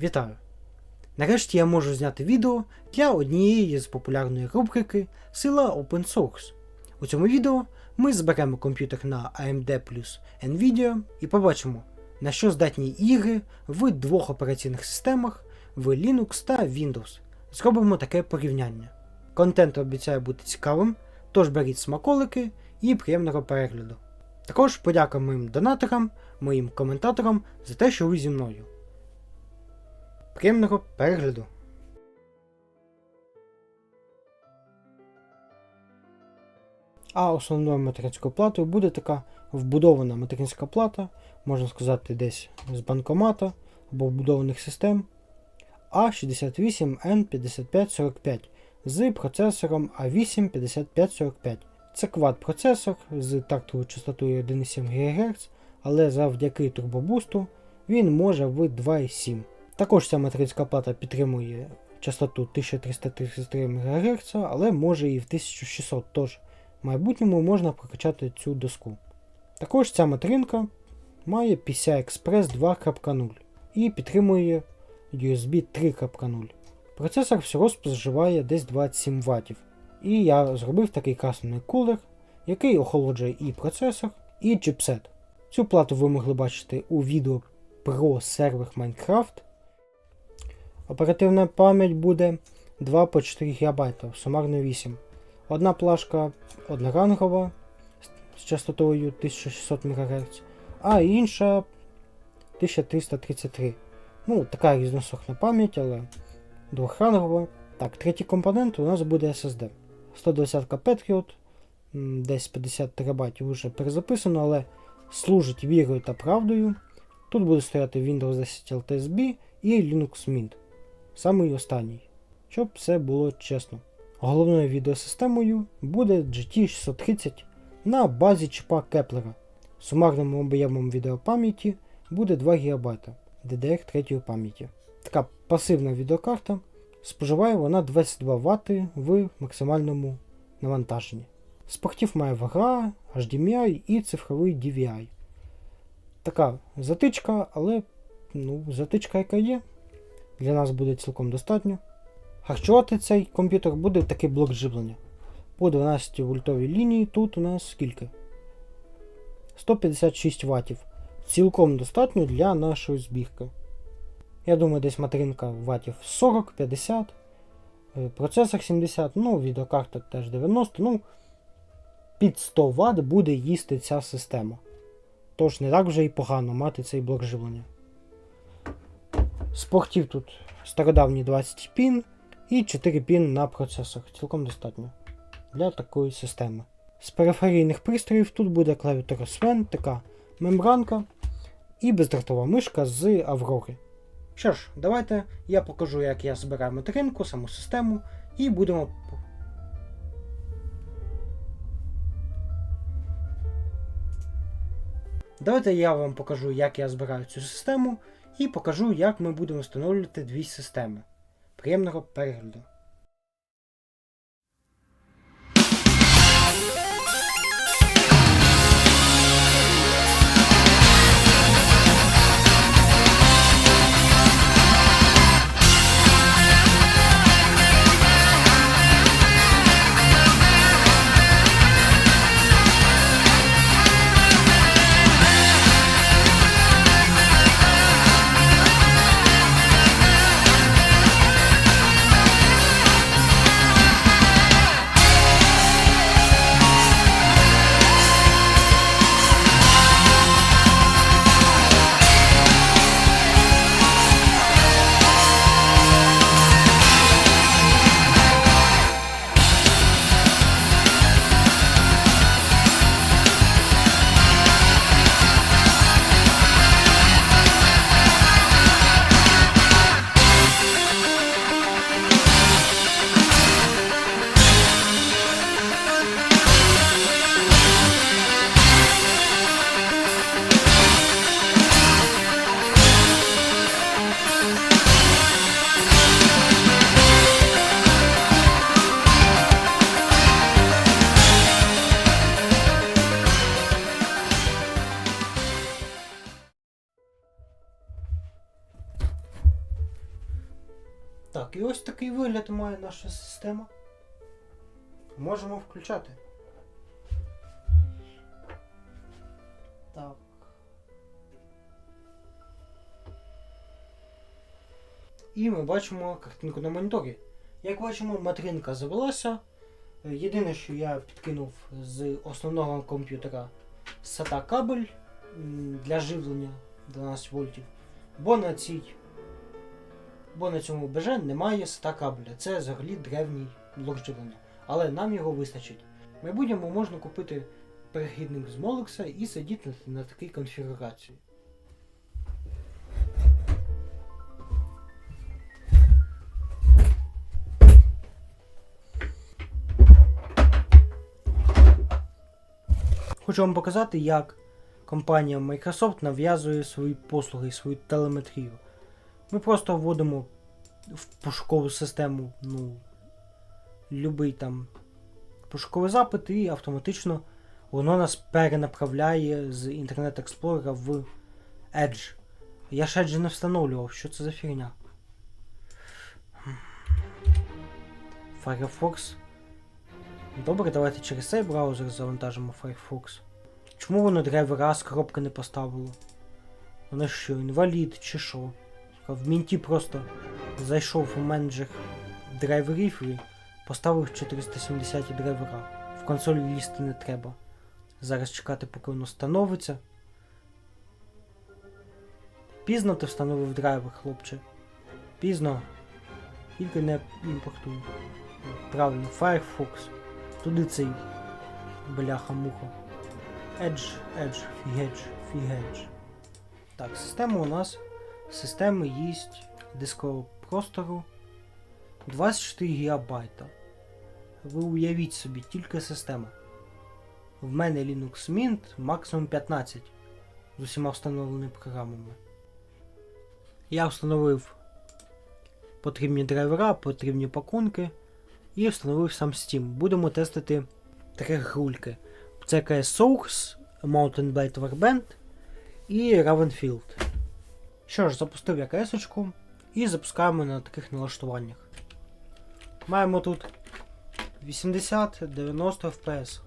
Вітаю! Нарешті я можу зняти відео для однієї з популярної рубрики Сила Open Source. У цьому відео ми зберемо комп'ютер на AMD плюс Nvidia і побачимо, на що здатні ігри в двох операційних системах в Linux та Windows. Зробимо таке порівняння. Контент обіцяє бути цікавим, тож беріть смаколики і приємного перегляду. Також подяка моїм донаторам, моїм коментаторам за те, що ви зі мною. Приємного перегляду. А основною материнською платою буде така вбудована материнська плата, можна сказати, десь з банкомата або вбудованих систем A68N5545 з процесором A85545. Це квад-процесор з тактовою частотою 1,7 ГГц, але завдяки турбобусту він може в 2,7. Також ця материнська плата підтримує частоту 1333 МГц, але може і в 1600, тож в майбутньому можна прокачати цю доску. Також ця материнка має PCI Express 2.0 і підтримує USB 3.0. Процесор всього споживає десь 27 Вт. І я зробив такий красний кулер, який охолоджує і процесор, і чіпсет. Цю плату ви могли бачити у відео про сервер Minecraft. Оперативна пам'ять буде 2 по 4 ГБ, сумарно 8. Одна плашка однорангова з частотою 1600 МГц, а інша 1333. Ну, така різносортна пам'ять, але двохрангова. Так, третій компонент у нас буде SSD. 120 к Patriot, десь 50 ТБ вже перезаписано, але служить вірою та правдою. Тут буде стояти Windows 10 LTSB і Linux Mint. Самий останній, щоб все було чесно. Головною відеосистемою буде GT630 на базі чіпа Кеплера. Сумарним об'ємом відеопам'яті буде 2 ГБ DDR3 пам'яті. Така пасивна відеокарта. Споживає вона 22 Вт в максимальному навантаженні. З портів має VGA, HDMI і цифровий DVI. Така затичка, але ну, затичка, яка є, для нас буде цілком достатньо. Харчувати цей комп'ютер буде такий блок живлення. По 12 вольтовій лінії тут у нас скільки? 156 Вт. Цілком достатньо для нашої збірки. Я думаю, десь материнка ватів 40-50, е, процесор 70, ну, відеокарта теж 90, ну, під 100 Вт буде їсти ця система. Тож не так вже і погано мати цей блок живлення. З портів тут стародавні 20 пін і 4 пін на процесор. Цілком достатньо для такої системи. З периферійних пристроїв тут буде клавіатура Sven, така мембранка і бездротова мишка з Аврори. Що ж, давайте я покажу, як я збираю материнку, саму систему, і будемо. Давайте я вам покажу, як я збираю цю систему, і покажу, як ми будемо встановлювати дві системи. Приємного перегляду! Так, і ось такий вигляд має наша система. Можемо включати. Так. І ми бачимо картинку на моніторі. Як бачимо, материнка завелася. Єдине, що я підкинув з основного комп'ютера SATA кабель для живлення 12 вольтів. Бо на цій бо на цьому БЖ немає SATA кабеля. Це взагалі древній блок живлення. Але нам його вистачить. В майбутньому можна купити перехідник з Молекса і сидіти на такій конфігурації. Хочу вам показати, як компанія Microsoft нав'язує свої послуги, свою телеметрію. Ми просто вводимо в пошукову систему, ну, любий там пошуковий запит, і автоматично воно нас перенаправляє з Internet Explorer в Edge. Я ж Edge не встановлював, що це за фігня. Firefox. Добре, давайте через цей браузер завантажимо Firefox. Чому воно драйвера з коробки не поставило? Воно що, інвалід чи що? В мінті просто зайшов у менеджер драйверів і поставив 470 драйвера. В консолі лізти не треба. Зараз чекати, поки воно встановиться. Пізно ти встановив драйвер, хлопче. Пізно. Тільки не імпортуй. Правильно, Firefox. Туди цей бляха-муха. Edge, Edge, фігедж, фігедж. Так, система у нас. Системи їсть дискового простору 24 ГБ. Ви уявіть собі, тільки система. В мене Linux Mint максимум 15 з усіма встановленими програмами. Я встановив потрібні драйвера, потрібні пакунки і встановив сам Steam. Будемо тестити три грульки. Це CS Source, Mountain Blade Warband і Ravenfield. Що ж, запустив я КС-очку і запускаємо на таких налаштуваннях. Маємо тут 80-90 FPS.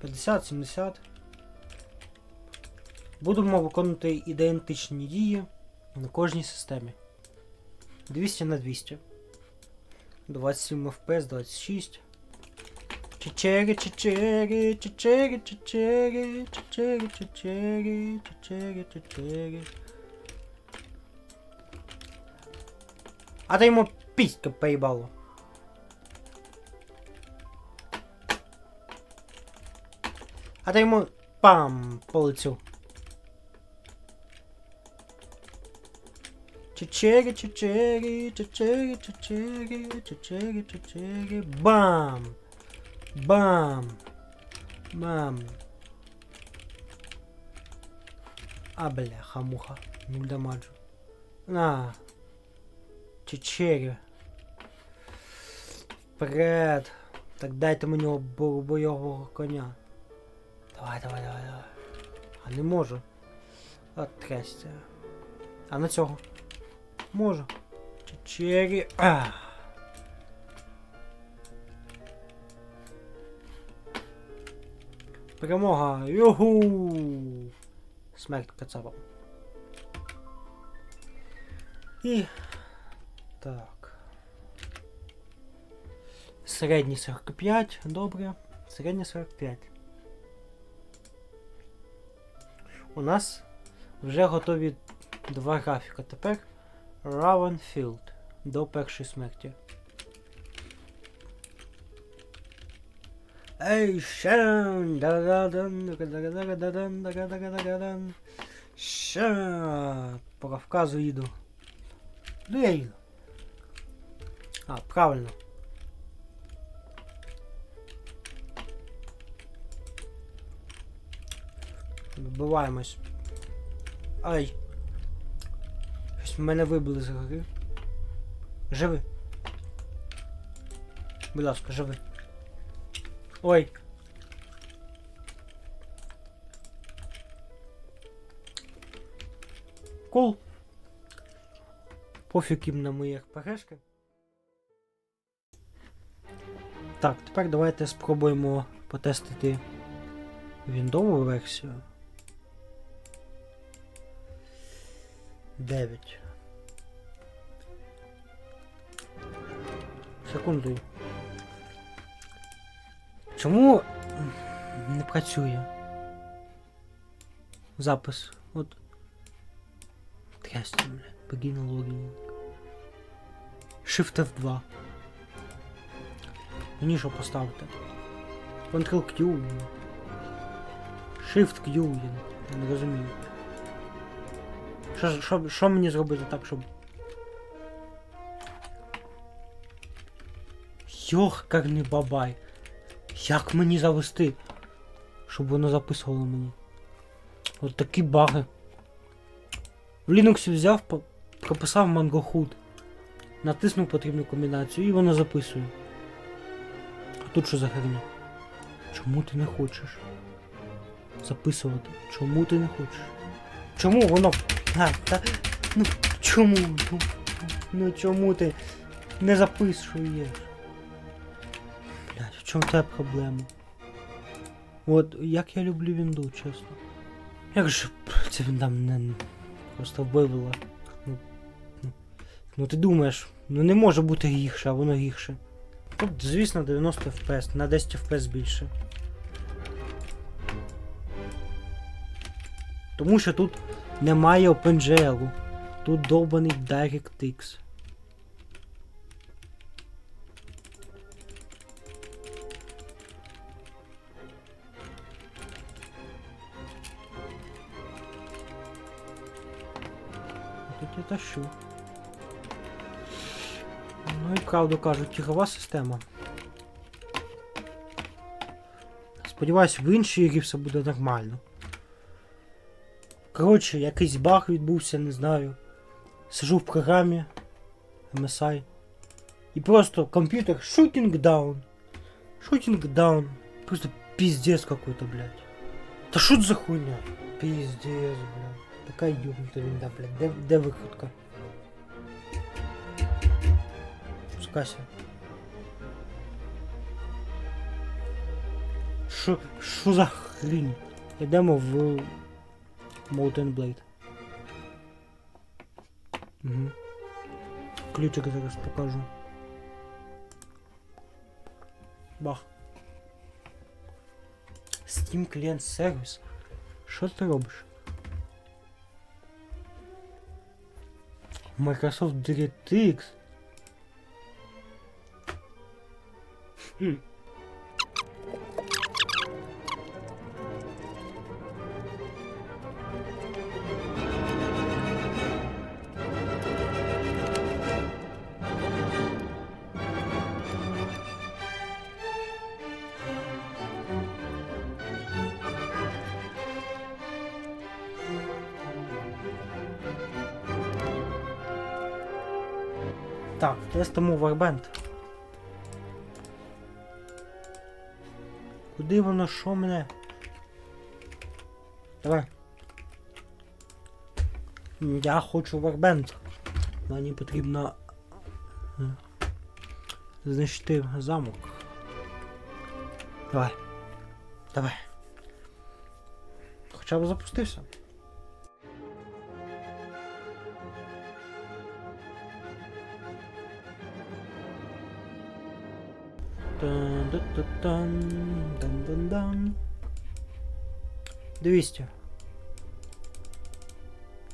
П'ятдесят, 70. Будемо виконувати ідентичні дії на кожній системі. 200 на 200. 27 FPS, 26. Чечері, чечері, чечері, чечері, чечері, чечері, чечері, чечері. А ти йому піська поїбало. А ти йому пам по лицю. Чечері, чечері, чечері, чечері, чечері, чечері, бам! Бам! Бам! А, бляха, муха. Нуль дамаджу. На. Чечері. Вперед. Так дайте мені бо- бойового коня. Давай, давай, давай, давай. А не можу. От трясся. А на цього? Можу. Чечері. А. Перемога! Юху! Смерть кацапам. І. Так. Середній 45, добре. Середній 45. У нас вже готові два графіка. Тепер Ravenfield до першої смерті. Ей, да-да-да-да-дан. Ща! По Кавказу їду. Ну я їду. А, правильно. Вбиваємось. Ай. Щось мене вибили з гори. Живи. Будь ласка, живи. Ой. Кул. Пофіг їм на моїх ПГшки. Так, тепер давайте спробуємо потестити віндову версію. 9. Секунду. Чому не працює? Запис. От. Трясти, бля. Begin login. Shift F2. Мені що поставити? Ctrl-Q. блін. Shift-Q, блін. Я не розумію. Що, ж- що, що мені зробити так, щоб. Йохкарний бабай. Як мені завести? Щоб воно записувало мені. От такі баги. В Linux взяв, прописав Mangohood. Натиснув потрібну комбінацію і воно записує. А тут що за херня? Чому ти не хочеш записувати? Чому ти не хочеш? Чому воно. А, та... Ну чому? Ну, ну чому ти не записуєш? Блядь, в чому твоя проблема? От як я люблю вінду, чесно. Як же це він там не просто вивела. Ну, ну, ну ти думаєш, ну не може бути гірше, а воно гірше. Тут, звісно, 90 FPS, на 10 FPS більше. Тому що тут немає OpenGL. Тут довбаний DirectX. Я тащу. Ну і правду кажуть, тігова система. Сподіваюсь, в іншій грі все буде нормально. Коротше, якийсь баг відбувся, не знаю. Сижу в програмі MSI. І просто комп'ютер shooting down. Shooting down. Просто пиздец какой-то, блядь. Та що це за хуйня? Пиздец, блядь. Така ёбнута винда, блядь. Де, де виходка? Спускайся. Що, що за хрінь? Йдемо в Molten Blade. Угу. Ключик зараз покажу. Бах. Steam клієнт сервіс. Що ти робиш? Microsoft DirectX. Хм. Так, тестимо Warband. Куди воно що мене? Давай. Я хочу Warband. Мені потрібно е, знищити замок. Давай. Давай. Хоча б запустився. Дан-дан-дан. 200.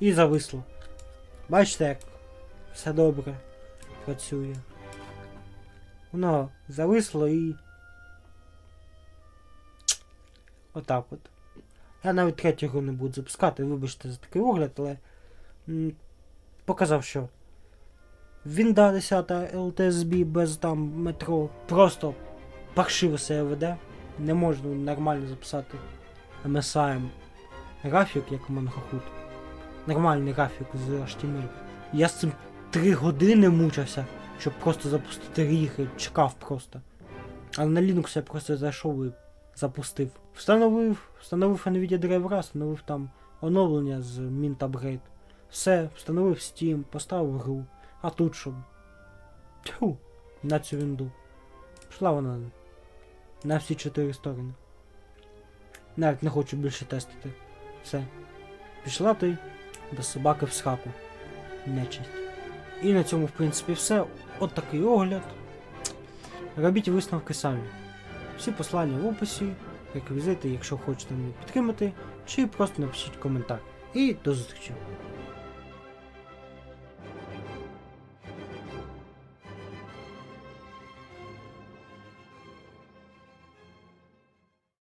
І зависло. Бачите, як все добре працює. Воно зависло і. Отак от. Я навіть третього не буду запускати, вибачте за такий огляд, але показав, що Вінда 10 LTSB без там метро просто паршиво себе веде. Не можна нормально записати MSI графік, як у. Нормальний графік з HTML. Я з цим 3 години мучився, щоб просто запустити ріг і чекав просто. Але на Linux я просто зайшов і запустив. Встановив, встановив NVIDIA драйвера, встановив там оновлення з Mint Upgrade. Все, встановив Steam, поставив гру. А тут що? Тьфу, на цю вінду. Пішла вона на всі чотири сторони. Навіть не хочу більше тестити. Все. Пішла ти до собаки в схаку. Нечисть. І на цьому, в принципі, все. От такий огляд. Робіть висновки самі. Всі послання в описі, реквізити, якщо хочете мене підтримати, чи просто напишіть коментар. І до зустрічі!